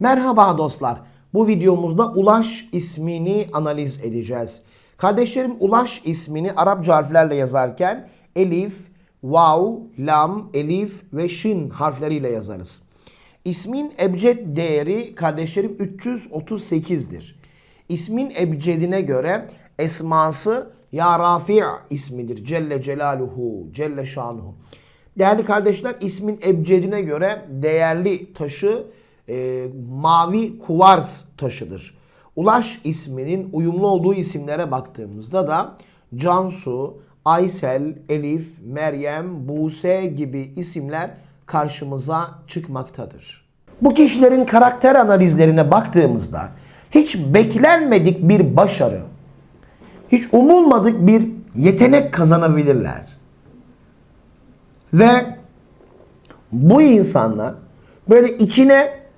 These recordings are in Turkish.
Merhaba dostlar. Bu videomuzda Ulaş ismini analiz edeceğiz. Kardeşlerim Ulaş ismini Arapça harflerle yazarken elif, vav, lam, elif ve şin harfleriyle yazarız. İsmin ebced değeri kardeşlerim 338'dir. İsmin ebcedine göre esması Ya Rafi' ismidir. Celle Celaluhu, Celle Şanuhu. Değerli kardeşler ismin ebcedine göre değerli taşı e, mavi kuvars taşıdır. Ulaş isminin uyumlu olduğu isimlere baktığımızda da Cansu, Aysel, Elif, Meryem, Buse gibi isimler karşımıza çıkmaktadır. Bu kişilerin karakter analizlerine baktığımızda hiç beklenmedik bir başarı, hiç umulmadık bir yetenek kazanabilirler. Ve bu insanlar böyle içine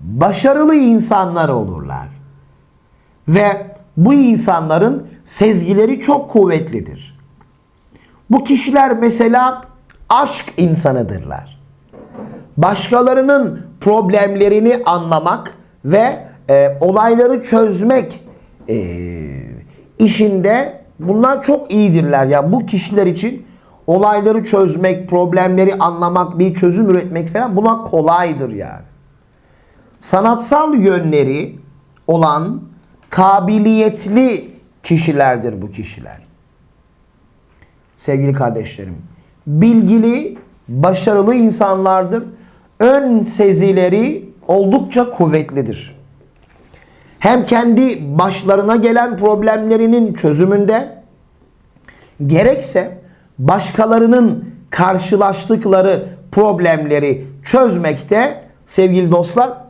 başarılı insanlar olurlar. Ve bu insanların sezgileri çok kuvvetlidir. Bu kişiler mesela aşk insanıdırlar. Başkalarının problemlerini anlamak ve e, olayları çözmek e, işinde bunlar çok iyidirler. Ya yani bu kişiler için olayları çözmek, problemleri anlamak, bir çözüm üretmek falan buna kolaydır yani. Sanatsal yönleri olan kabiliyetli kişilerdir bu kişiler. Sevgili kardeşlerim, bilgili, başarılı insanlardır. Ön sezileri oldukça kuvvetlidir. Hem kendi başlarına gelen problemlerinin çözümünde gerekse başkalarının karşılaştıkları problemleri çözmekte sevgili dostlar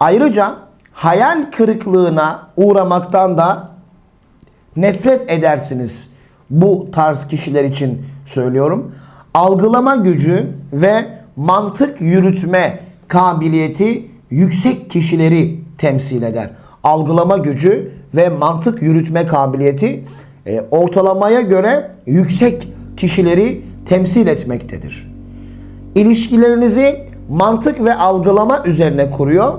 Ayrıca hayal kırıklığına uğramaktan da nefret edersiniz. Bu tarz kişiler için söylüyorum. Algılama gücü ve mantık yürütme kabiliyeti yüksek kişileri temsil eder. Algılama gücü ve mantık yürütme kabiliyeti e, ortalamaya göre yüksek kişileri temsil etmektedir. İlişkilerinizi mantık ve algılama üzerine kuruyor.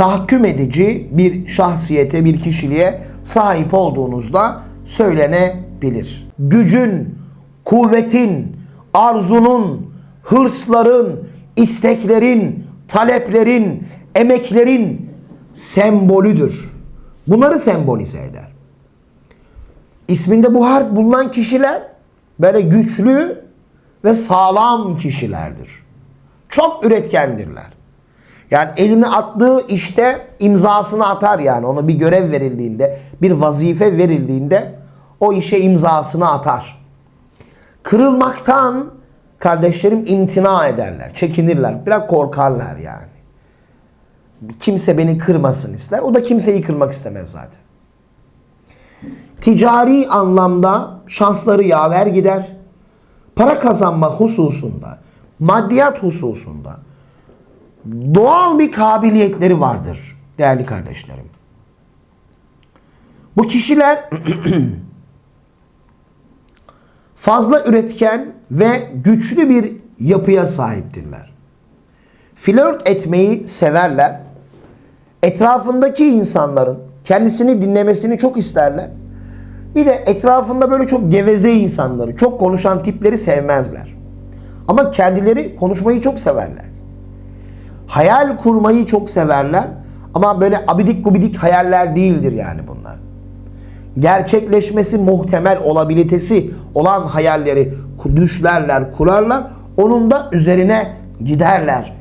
Tahakküm edici bir şahsiyete, bir kişiliğe sahip olduğunuzda söylenebilir. Gücün, kuvvetin, arzunun, hırsların, isteklerin, taleplerin, emeklerin sembolüdür. Bunları sembolize eder. İsminde bu harf bulunan kişiler böyle güçlü ve sağlam kişilerdir. Çok üretkendirler. Yani elini attığı işte imzasını atar yani. Ona bir görev verildiğinde, bir vazife verildiğinde o işe imzasını atar. Kırılmaktan kardeşlerim imtina ederler, çekinirler, biraz korkarlar yani. Kimse beni kırmasın ister. O da kimseyi kırmak istemez zaten. Ticari anlamda şansları yaver gider. Para kazanma hususunda, maddiyat hususunda doğal bir kabiliyetleri vardır değerli kardeşlerim. Bu kişiler fazla üretken ve güçlü bir yapıya sahiptirler. Flört etmeyi severler. Etrafındaki insanların kendisini dinlemesini çok isterler. Bir de etrafında böyle çok geveze insanları, çok konuşan tipleri sevmezler. Ama kendileri konuşmayı çok severler. Hayal kurmayı çok severler. Ama böyle abidik gubidik hayaller değildir yani bunlar. Gerçekleşmesi muhtemel olabilitesi olan hayalleri düşlerler, kurarlar. Onun da üzerine giderler